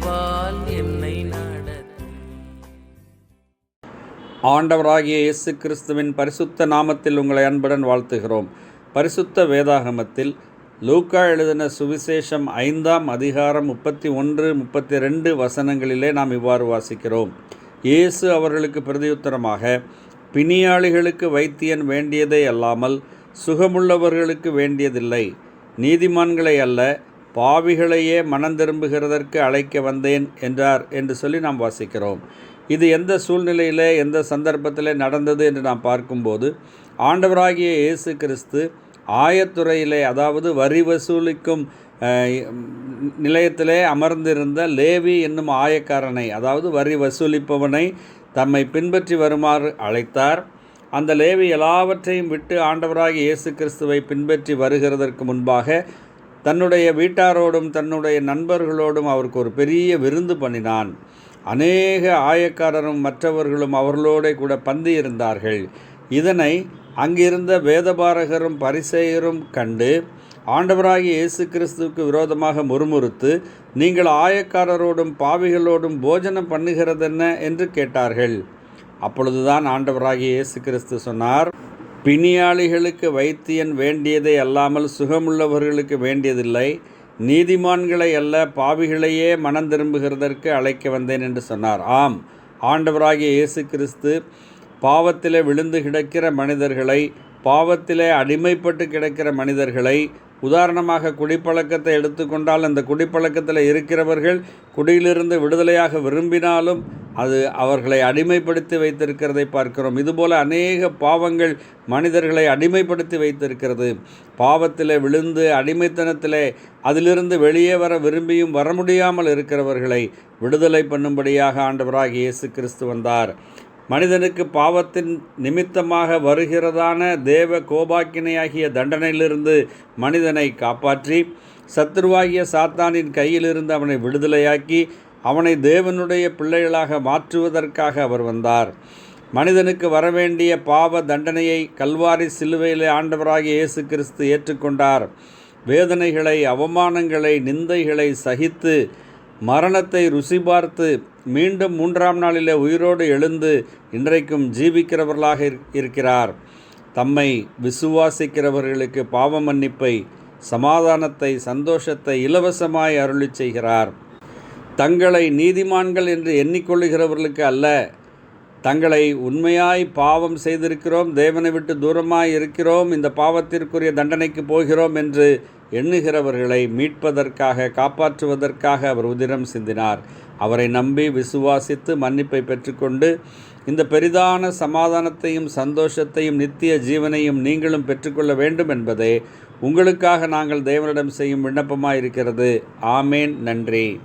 வாழ் ஆண்டவராகிய இயேசு கிறிஸ்துவின் பரிசுத்த நாமத்தில் உங்களை அன்புடன் வாழ்த்துகிறோம். பரிசுத்த வேதாகமத்தில் லூக்கா எழுதின சுவிசேஷம் ஐந்தாம் அதிகாரம் முப்பத்தி ஒன்று முப்பத்தி ரெண்டு வசனங்களிலே நாம் இவ்வாறு வாசிக்கிறோம். இயேசு அவர்களுக்கு பிரதியுத்தரமாக பிணியாளிகளுக்கு வைத்தியன் வேண்டியதை அல்லாமல் சுகமுள்ளவர்களுக்கு வேண்டியதில்லை. நீதிமான்களை அல்ல பாவிகளையே மனம் திரும்புகிறதற்கு அழைக்க வந்தேன் என்றார் என்று சொல்லி நாம் வாசிக்கிறோம். இது எந்த சூழ்நிலையில் எந்த சந்தர்ப்பத்தில் நடந்தது என்று நாம் பார்க்கும்போது ஆண்டவராகிய இயேசு கிறிஸ்து ஆயத்துறையிலே அதாவது வரி வசூலிக்கும் நிலையத்திலே அமர்ந்திருந்த லேவி என்னும் ஆயக்காரனை அதாவது வரி வசூலிப்பவனை தம்மை பின்பற்றி வருமாறு அழைத்தார். அந்த லேவி எல்லாவற்றையும் விட்டு ஆண்டவராகிய இயேசு கிறிஸ்துவை பின்பற்றி வருகிறதற்கு முன்பாக தன்னுடைய வீட்டாரோடும் தன்னுடைய நண்பர்களோடும் அவருக்கு ஒரு பெரிய விருந்து பண்ணினான். அநேக ஆயக்காரரும் மற்றவர்களும் அவர்களோட கூட பந்து இருந்தார்கள். இதனை அங்கிருந்த வேதபாரகரும் பரிசெயரும் கண்டு ஆண்டவராகிய இயேசு கிறிஸ்துவுக்கு விரோதமாக முறுமுறுத்து நீங்கள் ஆயக்காரரோடும் பாவிகளோடும் போஜனம் பண்ணுகிறதென்ன? என்று கேட்டார்கள். அப்பொழுதுதான் ஆண்டவராகிய இயேசு கிறிஸ்து சொன்னார் பிணியாளிகளுக்கு வைத்தியன் வேண்டியதை அல்லாமல் சுகமுள்ளவர்களுக்கு வேண்டியதில்லை. நீதிமான்களை அல்ல பாவிகளையே மனம் திரும்புகிறதற்கு அழைக்க வந்தேன் என்று சொன்னார். ஆம் ஆண்டவராகிய இயேசு கிறிஸ்து பாவத்திலே விழுந்து கிடக்கிற மனிதர்களை பாவத்திலே அடிமைப்பட்டு கிடக்கிற மனிதர்களை உதாரணமாக குடிப்பழக்கத்தை எடுத்துக்கொண்டால் அந்த குடிப்பழக்கத்தில் இருக்கிறவர்கள் குடியிலிருந்து விடுதலையாக விரும்பினாலும் அது அவர்களை அடிமைப்படுத்தி வைத்திருக்கிறதை பார்க்கிறோம். இதுபோல் அநேக பாவங்கள் மனிதர்களை அடிமைப்படுத்தி வைத்திருக்கிறது. பாவத்தில் விழுந்து அடிமைத்தனத்தில் அதிலிருந்து வெளியே வர விரும்பியும் வர முடியாமல் இருக்கிறவர்களை விடுதலை பண்ணும்படியாக ஆண்டவராக இயேசு கிறிஸ்து வந்தார். மனிதனுக்கு பாவத்தின் நிமித்தமாக வருகிறதான தேவ கோபாக்கினையாகிய தண்டனையிலிருந்து மனிதனை காப்பாற்றி சத்ருவாகிய சாத்தானின் கையிலிருந்து அவனை விடுதலையாக்கி அவனை தேவனுடைய பிள்ளைகளாக மாற்றுவதற்காக அவர் வந்தார். மனிதனுக்கு வரவேண்டிய பாவ தண்டனையை கல்வாரி சிலுவையிலே ஆண்டவராகிய இயேசு கிறிஸ்து ஏற்றுக்கொண்டார். வேதனைகளை அவமானங்களை நிந்தைகளை சகித்து மரணத்தை ருசி பார்த்து மீண்டும் மூன்றாம் நாளிலே உயிரோடு எழுந்து இன்றைக்கும் ஜீவிக்கிறவர்களாக இருக்கிறார். தம்மை விசுவாசிக்கிறவர்களுக்கு பாவ மன்னிப்பை சமாதானத்தை சந்தோஷத்தை இலவசமாய் அருளி செய்கிறார். தங்களை நீதிமான்கள் என்று எண்ணிக்கொள்ளுகிறவர்களுக்கு அல்ல. தங்களை உண்மையாய் பாவம் செய்திருக்கிறோம் தேவனை விட்டு தூரமாய் இருக்கிறோம் இந்த பாவத்திற்குரிய தண்டனைக்கு போகிறோம் என்று எண்ணுகிறவர்களை மீட்பதற்காக காப்பாற்றுவதற்காக அவர் உதிரம் சிந்தினார். அவரை நம்பி விசுவாசித்து மன்னிப்பை பெற்றுக்கொண்டு இந்த பெரிதான சமாதானத்தையும் சந்தோஷத்தையும் நித்திய ஜீவனையும் நீங்களும் பெற்றுக்கொள்ள வேண்டும் என்பதே உங்களுக்காக நாங்கள் தேவனிடம் செய்யும் விண்ணப்பமாக இருக்கிறது ஆமேன். நன்றி.